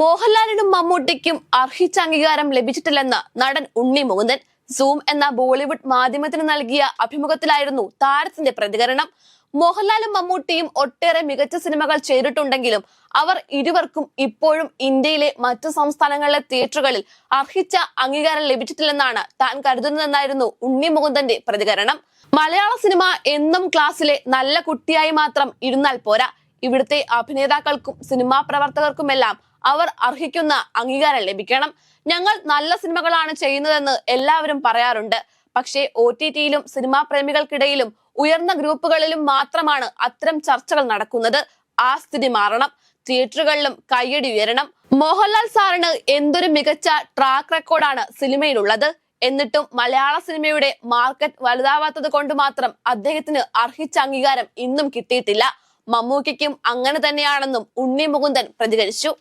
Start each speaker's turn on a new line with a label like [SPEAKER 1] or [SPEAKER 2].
[SPEAKER 1] മോഹൻലാലിനും മമ്മൂട്ടിക്കും അർഹിച്ച അംഗീകാരം ലഭിച്ചിട്ടില്ലെന്ന് നടൻ ഉണ്ണി മുകുന്ദൻ. സൂം എന്ന ബോളിവുഡ് മാധ്യമത്തിന് നൽകിയ അഭിമുഖത്തിലായിരുന്നു താരത്തിന്റെ പ്രതികരണം. മോഹൻലാലും മമ്മൂട്ടിയും ഒട്ടേറെ മികച്ച സിനിമകൾ ചെയ്തിട്ടുണ്ടെങ്കിലും അവർ ഇരുവർക്കും ഇപ്പോഴും ഇന്ത്യയിലെ മറ്റു സംസ്ഥാനങ്ങളിലെ തിയേറ്ററുകളിൽ അർഹിച്ച അംഗീകാരം ലഭിച്ചിട്ടില്ലെന്നാണ് താൻ കരുതുന്നതെന്നായിരുന്നു ഉണ്ണി മുകുന്ദന്റെ പ്രതികരണം. മലയാള സിനിമ എന്നും ക്ലാസ്സിലെ നല്ല കുട്ടിയായി മാത്രം ഇരുന്നാൽ പോരാ. ഇവിടുത്തെ അഭിനേതാക്കൾക്കും സിനിമാ പ്രവർത്തകർക്കുമെല്ലാം അവർ അർഹിക്കുന്ന അംഗീകാരം ലഭിക്കണം. ഞങ്ങൾ നല്ല സിനിമകളാണ് ചെയ്യുന്നതെന്ന് എല്ലാവരും പറയാറുണ്ട്. പക്ഷേ ഒ ടി ടിയിലും സിനിമാ പ്രേമികൾക്കിടയിലും ഉയർന്ന ഗ്രൂപ്പുകളിലും മാത്രമാണ് അത്തരം ചർച്ചകൾ നടക്കുന്നത്. ആ സ്ഥിതി മാറണം. തിയേറ്ററുകളിലും കയ്യടി ഉയരണം. മോഹൻലാൽ സാറിന് എന്തൊരു മികച്ച ട്രാക്ക് റെക്കോർഡാണ് സിനിമയിലുള്ളത്. എന്നിട്ടും മലയാള സിനിമയുടെ മാർക്കറ്റ് വലുതാവാത്തത് കൊണ്ട് മാത്രം അദ്ദേഹത്തിന് അർഹിച്ച അംഗീകാരം ഇന്നും കിട്ടിയിട്ടില്ല. മമ്മൂക്കയ്ക്കും അങ്ങനെ തന്നെയാണെന്നും ഉണ്ണി മുകുന്ദൻ പ്രതികരിച്ചു.